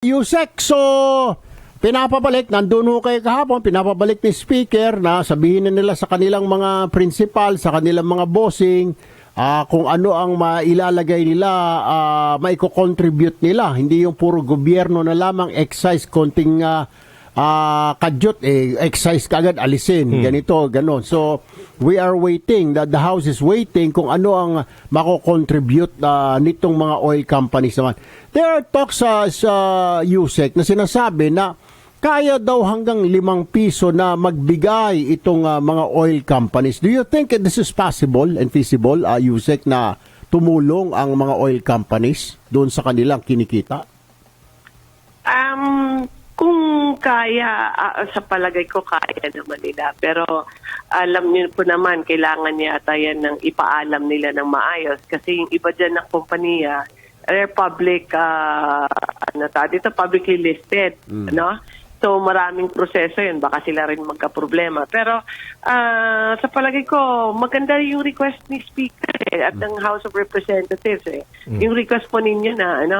Yusek, so pinapabalik, nandun ho kayo kahapon, pinapabalik ni speaker na sabihin na nila sa kanilang mga principal, sa kanilang mga bossing, ah, kung ano ang mailalagay nila, uh, maiko-contribute nila. Hindi yung puro gobyerno na lamang excise, konting ah, ah, kadyot, eh, excise kagad, alisin, ganito, ganon. So, we are waiting, the, the house is waiting kung ano ang mako-contribute ah, nitong mga oil companies naman. There are talks sa, sa USEC na sinasabi na kaya daw hanggang limang piso na magbigay itong ah, mga oil companies. Do you think this is possible and feasible, uh, USEC, na tumulong ang mga oil companies doon sa kanilang kinikita? Um, kung kaya, ah, sa palagay ko kaya naman nila. Pero alam niyo po naman, kailangan yata yan ng ipaalam nila ng maayos. Kasi yung iba dyan na kompanya, they're public, uh, ano ta, dito publicly listed, no? So maraming proseso yun, baka sila rin magka-problema. Pero ah, sa palagay ko, maganda yung request ni Speaker eh, at ng House of Representatives eh. Yung request po ninyo na ano,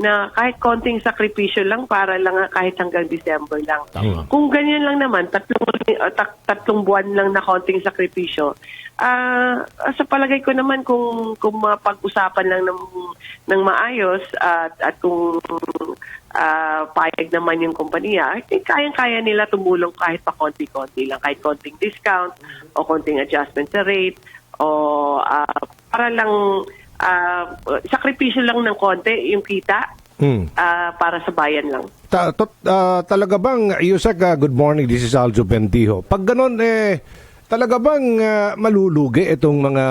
na kahit konting sakripisyo lang para lang ah, kahit hanggang December lang. Tama. Kung ganyan lang naman, tatlong, uh, tak- tatlong buwan lang na konting sakripisyo, ah sa palagay ko naman kung kung mapag-usapan lang ng ng maayos at at kung ah, payag naman yung kompanya, I think kayang-kaya nila tumulong kahit pa konti-konti lang, kahit konting discount o konting adjustment sa rate o ah, para lang ah, sakripisyo lang ng konti yung kita Hmm. ah, para sa bayan lang. Ta- tot- ah, talaga bang, Yusek, ah, good morning, this is Aljo Bendijo. Pag ganun, eh, talaga bang ah, malulugi itong mga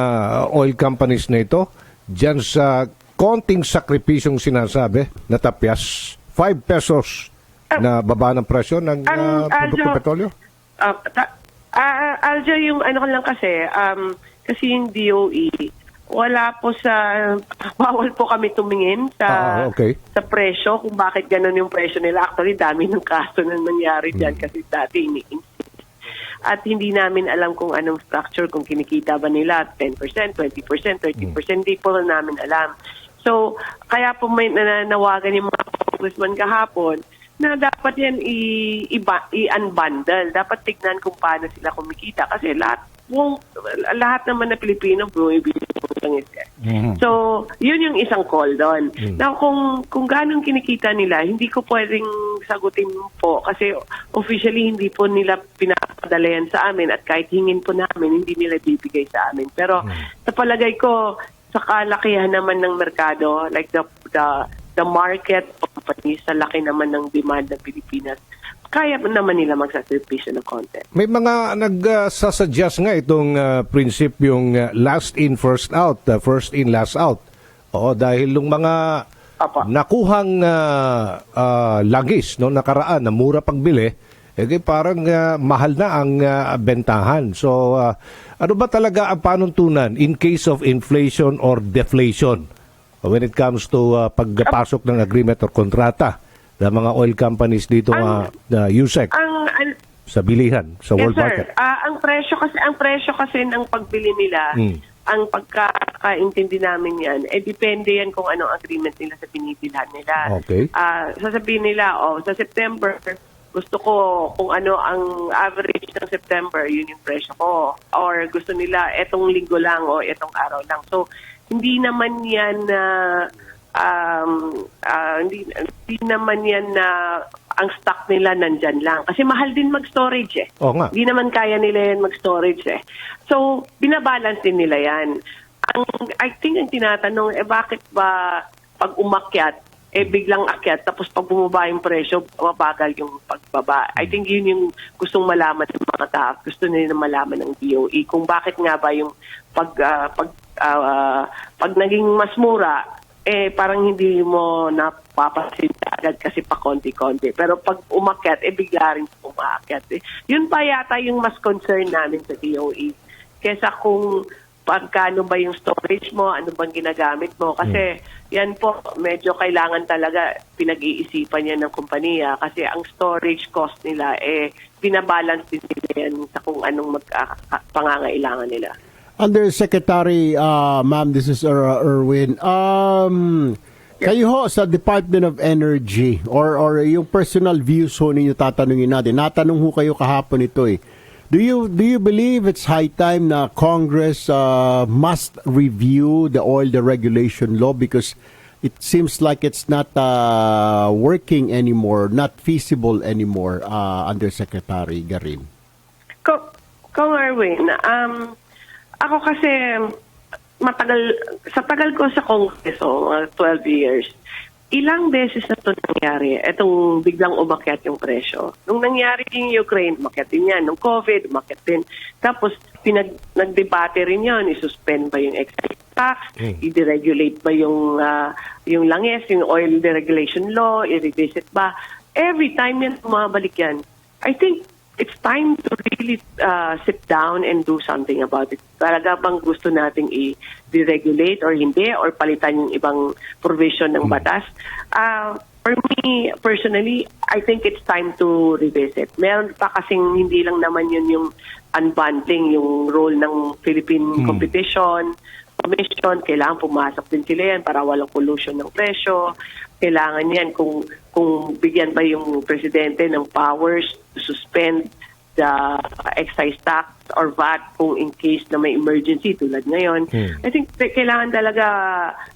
oil companies na ito dyan sa konting sakripisyong sinasabi na tapyas, 5 pesos na baba ng presyo ng Ang, ah, produktong petrolyo? Ah, ta- ah, Aljo, yung ano ko lang kasi, um, kasi yung DOE, wala po sa, bawal po kami tumingin sa Ah, okay. sa presyo, kung bakit ganun yung presyo nila. Actually, dami ng kaso na nangyari dyan Hmm. kasi dati ini at hindi namin alam kung anong structure, kung kinikita ba nila 10%, 20%, 30%, hindi po namin alam. So, kaya po may nananawagan yung mga congressman kahapon na dapat yan i- iba- i-unbundle. Dapat tignan kung paano sila kumikita. Kasi lahat, buong, lahat naman na Pilipino, bumibili ng langis eh. So, yun yung isang call doon. Now, kung, kung ganong kinikita nila, hindi ko pwedeng sagutin po kasi officially hindi po nila pinapadala yan sa amin at kahit hingin po namin, hindi nila bibigay sa amin. Pero sa palagay ko, sa kalakihan naman ng merkado, like the, the, the market companies, sa laki naman ng demand ng Pilipinas, kaya naman nila magsasakripisyo ng konti. May mga nagsasuggest nga itong uh, prinsipyong uh, last in, first out, uh, first in, last out. Oo, dahil yung mga Apa. nakuhang uh, uh, langis no nakaraan na mura pagbili, eh parang uh, mahal na ang uh, bentahan. So uh, ano ba talaga ang panuntunan in case of inflation or deflation when it comes to uh, pagpasok ng agreement or kontrata ng mga oil companies dito uh, uh, USEC Ang, ang sa bilihan sa Yes, world sir. market? Ah, ang presyo kasi ang presyo kasi ng pagbili nila, Hmm. ang pagkakaintindi namin yan, eh depende yan kung anong agreement nila sa pinipilahan nila. Okay. Ah, sasabihin nila, oh, sa September, gusto ko kung ano ang average ng September, yun yung presyo ko. Or gusto nila etong linggo lang o etong araw lang. So, hindi naman yan na um, ah, hindi, hindi naman yan na ang stock nila nandyan lang. Kasi mahal din mag-storage eh. Oo nga. Hindi naman kaya nila yan mag-storage eh. So, binabalance din nila yan. Ang, I think ang tinatanong, eh bakit ba pag umakyat, eh biglang akyat, tapos pag bumaba yung presyo, mabagal yung pagbaba. I think yun yung gustong malaman ng mga tao. Gusto nila malaman ng DOE kung bakit nga ba yung pag, ah, pag, ah, pag naging mas mura, eh parang hindi mo napapasin agad kasi pa konti-konti. Pero pag umakyat, eh bigla rin umaakyat. Eh. Yun pa yata yung mas concern namin sa DOE. Kesa kung pagkano ba yung storage mo, ano bang ginagamit mo. Kasi yan po, medyo kailangan talaga pinag-iisipan yan ng kumpanya kasi ang storage cost nila, eh, binabalance din nila yan sa kung anong mag, ah, pangangailangan nila. Undersecretary, uh, ma'am, this is Er- Erwin. Um, Kayo ho sa Department of Energy or or yung personal views ho ninyo tatanungin natin. Natanong ho kayo kahapon ito eh. Do you do you believe it's high time na Congress uh, must review the oil deregulation law because it seems like it's not uh, working anymore, not feasible anymore uh, under Secretary Garin. Ko, Kong Erwin, um, ako kasi matagal, sa tagal ko sa Kongreso, mga 12 years, ilang beses na ito nangyari, itong biglang umakyat yung presyo. Nung nangyari yung Ukraine, umakyat din yan. Nung COVID, umakyat din. Tapos, pinag, nagdebate rin yun, isuspend ba yung excise tax, i-deregulate ba yung, ah, yung langis, yung oil deregulation law, i-revisit ba. Every time yan, bumabalik yan. I think it's time to really uh, sit down and do something about it. Talaga bang gusto nating i-deregulate or hindi or palitan yung ibang provision ng batas? Uh, for me, personally, I think it's time to revisit. Meron pa kasing hindi lang naman yun yung unbundling, yung role ng Philippine Competition Commission, kailangan pumasok din sila yan para walang pollution ng presyo. Kailangan yan kung kung bigyan ba yung presidente ng powers to suspend the excise tax or VAT kung in case na may emergency tulad ngayon. I think t- kailangan talaga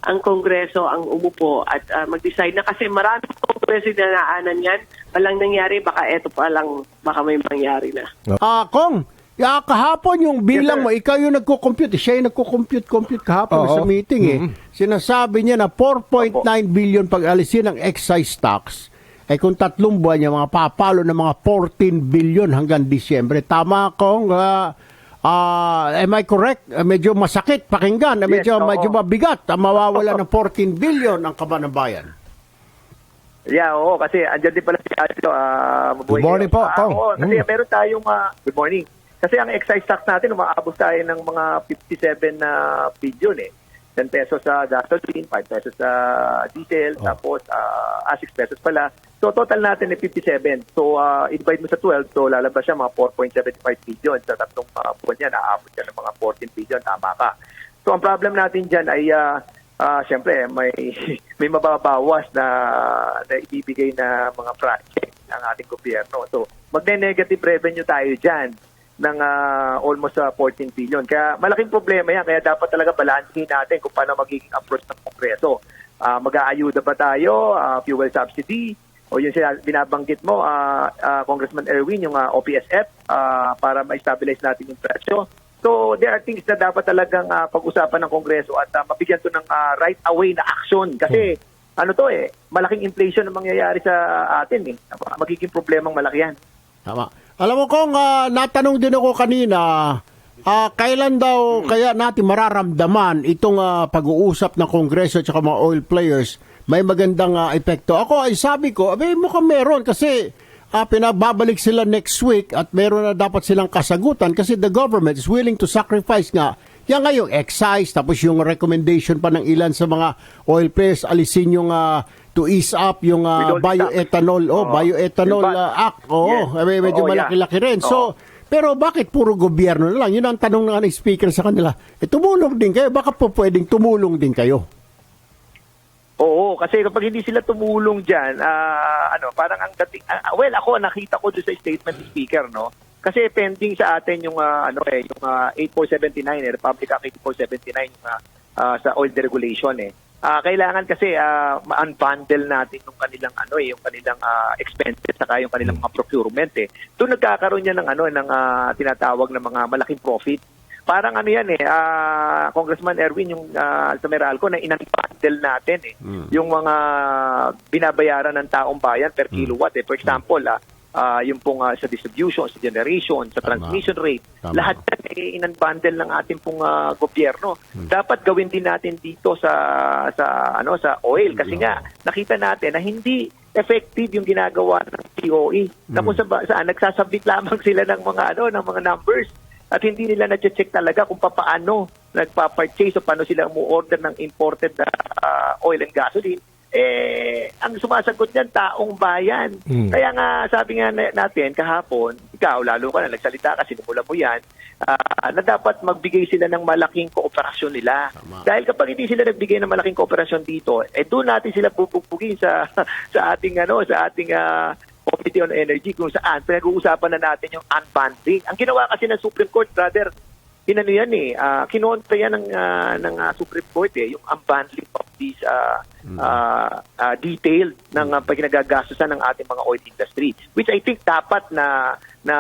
ang Kongreso ang umupo at uh, mag-decide na kasi maraming Kongreso na naanan yan. Walang nangyari, baka eto pa lang, baka may mangyari na. Ah, Kong, ya, kahapon yung bilang sir. mo, ikaw yung nagko-compute. Siya yung nagko-compute-compute kahapon Oo. sa meeting eh. Sinasabi niya na 4.9 billion pag alisin ng excise tax. Eh kung tatlong buwan niya, mga papalo ng mga 14 billion hanggang Disyembre. Tama, Kong? Ah, ah, am I correct? Ah, medyo masakit pakinggan. Ah, medyo, Yes, oo. medyo mabigat. ang mawawala ng 14 billion ang kaban ng bayan. Yeah, oo, kasi andyan din pala si Aldo. ah mabuhay Good morning kayo. po, Ah, Tong. oo, kasi Mm. meron tayong, ah, good morning. Kasi ang excise tax natin, umaabot tayo ng mga 57 na billion eh. 10 pesos sa gasoline, 5 pesos sa diesel, Oh. tapos ah, ah, 6 pesos pala. So total natin ay 57. So uh, i-divide mo sa 12, so lalabas siya mga 4.75 billion. Sa tatlong uh, buwan yan, aabot yan ng mga 14 billion, tama ka. So ang problem natin dyan ay uh, Ah, syempre may may mababawas na na ibibigay na mga project ng ating gobyerno. So, magne-negative revenue tayo diyan ng ah, almost ah, 14 billion. Kaya malaking problema yan. Kaya dapat talaga balansehin natin kung paano magiging approach ng Kongreso. Ah, mag-aayuda ba tayo? Ah, fuel subsidy? O yung sina- binabanggit mo, ah, ah, Congressman Erwin, yung ah, OPSF, ah, para ma-stabilize natin yung presyo. So there are things na dapat talagang ah, pag-usapan ng Kongreso at ah, mabigyan to ng ah, right away na action kasi ano to eh malaking inflation ang mangyayari sa atin eh magiging problemang malaki yan. Tama. Alam mo kung ah, natanong din ako kanina, ah, kailan daw kaya natin mararamdaman itong ah, pag-uusap ng Kongreso at mga oil players may magandang ah, epekto. Ako ay sabi ko, abay mukhang meron kasi ah, pinababalik sila next week at meron na dapat silang kasagutan kasi the government is willing to sacrifice nga yan nga yung excise, tapos yung recommendation pa ng ilan sa mga oil players, alisin yung ah, to ease up yung ah, Withholding bioethanol, oh, bioethanol ah, act. Oo, Yes. eh, medyo Oo, malaki-laki yeah. rin. So, pero bakit puro gobyerno na lang? Yun ang tanong ng speaker sa kanila. Eh, tumulong din kayo. Baka po pwedeng tumulong din kayo. Oo, kasi kapag hindi sila tumulong diyan, ah, ano, parang ang dating ah, well, ako nakita ko doon sa statement ni speaker, no. Kasi pending sa atin yung ah, ano eh, yung ah, 8479 eh, Republic Act 8479 yung ah, ah, sa oil deregulation eh. Ah, kailangan kasi ah, ma-unbundle natin yung kanilang ano eh, yung kanilang ah, expenses saka yung kanilang mga procurement eh. Doon nagkakaroon yan ng ano ng ah, tinatawag na mga malaking profit. Parang ano yan eh, ah, Congressman Erwin, yung uh, sa Meralco na inunbundle natin eh. Yung mga binabayaran ng taong bayan per kilowatt eh. For example, ah, ah, yung pong ah, sa distribution, sa generation, sa Tama. transmission rate, Tama. lahat yan eh, inunbundle ng ating pong ah, gobyerno. Dapat gawin din natin dito sa sa ano sa oil kasi nga nakita natin na hindi effective yung ginagawa ng COE. Tapos sa saan nagsasabit lamang sila ng mga ano ng mga numbers at hindi nila na-check talaga kung paano nagpa-purchase o paano sila mu-order ng imported na ah, oil and gasoline. Eh, ang sumasagot niyan, taong bayan. Mm. Kaya nga, sabi nga na- natin kahapon, ikaw, lalo ka na, nagsalita ka, sinimula mo yan, ah, na dapat magbigay sila ng malaking kooperasyon nila. Dahil kapag hindi sila nagbigay ng malaking kooperasyon dito, eh doon natin sila pupugpugin sa sa ating ano, sa ating ah, Committee on Energy kung saan pinag-uusapan na natin yung unbundling. Ang ginawa kasi ng Supreme Court, brother, inano yan eh, ah, kinontra yan ng, ah, ng ah, Supreme Court eh, yung unbundling of these ah, ah, ah, detailed ng uh, pagkinagagastusan ng ating mga oil industry. Which I think dapat na na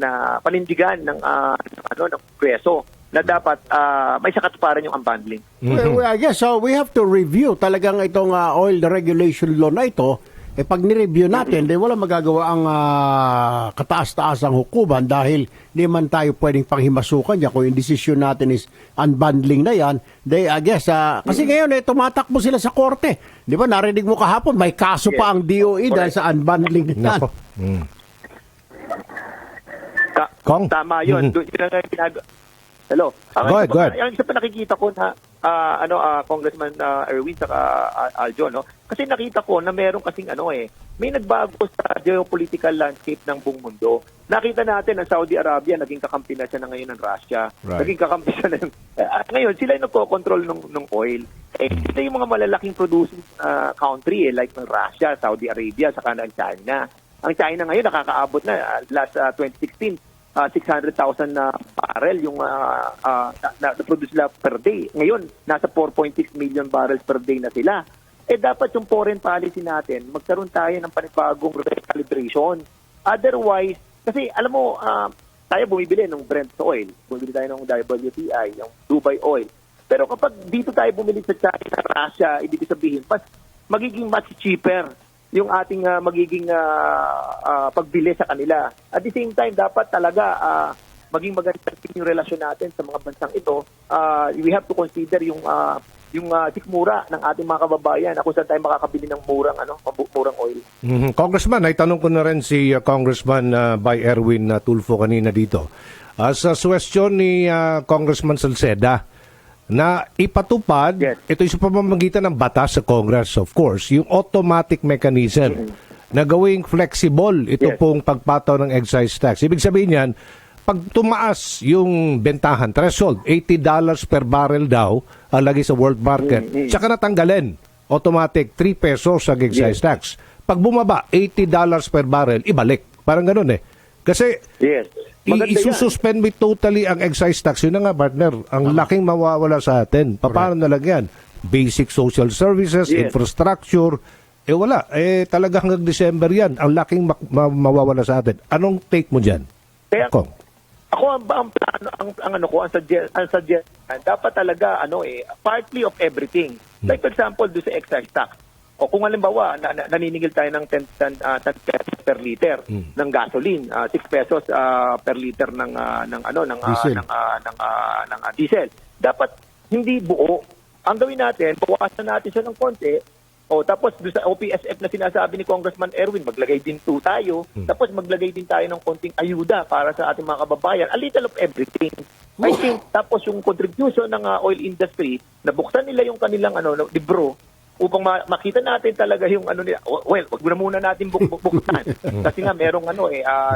na panindigan ng, ng ano ng Kongreso na dapat ah, may sakatuparan yung unbundling. Well, well, I guess so we have to review talagang itong ah, oil regulation law na ito. Eh pag ni-review natin, then wala magagawa ang ah, kataas-taasang hukuman dahil di man tayo pwedeng panghimasukan niya kung yung decision natin is unbundling na yan. They, I guess, ah, kasi ngayon eh, tumatakbo sila sa korte. Di ba, narinig mo kahapon, may kaso pa ang DOE dahil sa unbundling na yan. Mm. Ta- Kong? Tama yun. Mhm. Doon yun ang ginag- Hello. Ang Go ahead, go ahead. Ang isa pa nakikita ko na ah, ano ah, Congressman ah, Erwin saka ah, Aljo no. Kasi nakita ko na meron kasing ano eh may nagbago sa geopolitical landscape ng buong mundo. Nakita natin ang Saudi Arabia naging kakampi na siya na ngayon ng Russia. Right. Naging kakampi siya ng Ah, ngayon sila yung nagko-control ng ng oil. Eh sila yung mga malalaking producing ah, country eh like ng Russia, Saudi Arabia saka ng China. Ang China ngayon nakakaabot na ah, last ah, 2016 ah, 600,000 na barrel yung ah, ah, na, na, produce nila per day. Ngayon, nasa 4.6 million barrels per day na sila. Eh dapat yung foreign policy natin, magkaroon tayo ng panibagong recalibration. Otherwise, kasi alam mo, ah, tayo bumibili ng Brent oil, bumibili tayo ng WTI, yung Dubai oil. Pero kapag dito tayo bumili sa China, Russia, ibig sabihin, mas magiging much cheaper yung ating ah, magiging ah, ah, pagbili sa kanila. At the same time, dapat talaga ah, maging maganda yung relasyon natin sa mga bansang ito. Ah, we have to consider yung ah, yung ah, sikmura ng ating mga kababayan na kung saan tayo makakabili ng murang ano, murang oil. Mhm. Congressman, ay tanong ko na rin si uh, Congressman uh, by Erwin uh, Tulfo kanina dito. Uh, sa suwestyon ni uh, Congressman Salceda na ipatupad, Yes. ito yung sa pamamagitan ng batas sa Congress, of course, yung automatic mechanism na gawing flexible ito Yes. pong pagpataw ng excise tax. Ibig sabihin yan, pag tumaas yung bentahan, threshold, $80 per barrel daw ang lagi sa world market, tsaka natanggalin, automatic, 3 pesos ang excise Yes. tax. Pag bumaba, $80 per barrel, ibalik. Parang ganun eh. Kasi Yes. Maganda isususpend mo totally ang excise tax. Yun na nga, partner. Ang laking mawawala sa atin. Pa- Paano na lang yan? Basic social services, Yes. infrastructure. Eh wala. Eh talaga hanggang December yan. Ang laking mak- ma- mawawala sa atin. Anong take mo dyan? Kaya, Kong? Ako ang ang plano ang, ang ano ko ang suggest ang suggest dapat talaga ano eh partly of everything. Like for example do sa excise tax. O kung halimbawa na, na, naniningil tayo ng 10, 10, ah, 10 pesos per liter ng gasoline, ah, 6 pesos ah, per liter ng ah, ng ano ng Diesel. ng ah, ng ah, ng ah, diesel. Dapat hindi buo. Ang gawin natin, bawasan natin siya ng konti o tapos doon sa OPSF na sinasabi ni Congressman Erwin, maglagay din po tayo. Tapos maglagay din tayo ng konting ayuda para sa ating mga kababayan. A little of everything. I think tapos yung contribution ng uh, oil industry, nabuksan nila yung kanilang ano no, libro upang ma- makita natin talaga yung ano nila. Well, wag na muna natin buk- buk- buksan. Kasi nga merong ano eh ah,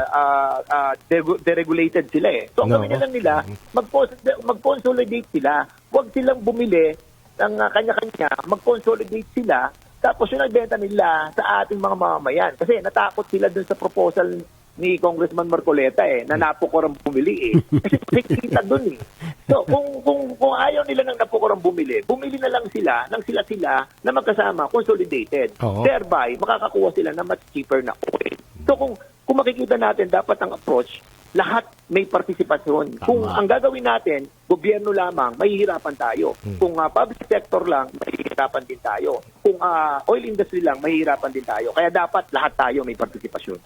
ah, deregu- deregulated sila eh. So ang No. gawin na lang nila, mag-cons- mag-consolidate sila. Huwag silang bumili ng ah, kanya-kanya, mag-consolidate sila, tapos yung nagbenta nila sa ating mga mamamayan. Kasi natakot sila dun sa proposal ni Congressman Marcoleta eh, na napukurang bumili eh. Kasi nakikita dun eh. So, kung, kung, kung ayaw nila ng napukurang bumili, bumili na lang sila, ng sila-sila na magkasama, consolidated. Oo. Thereby, makakakuha sila ng much cheaper na oil. So, kung, kung makikita natin, dapat ang approach, lahat may partisipasyon. Kung ang gagawin natin, gobyerno lamang, mahihirapan tayo. Kung ah, public sector lang, mahihirapan din tayo. Kung ah, oil industry lang, mahihirapan din tayo. Kaya dapat lahat tayo may partisipasyon.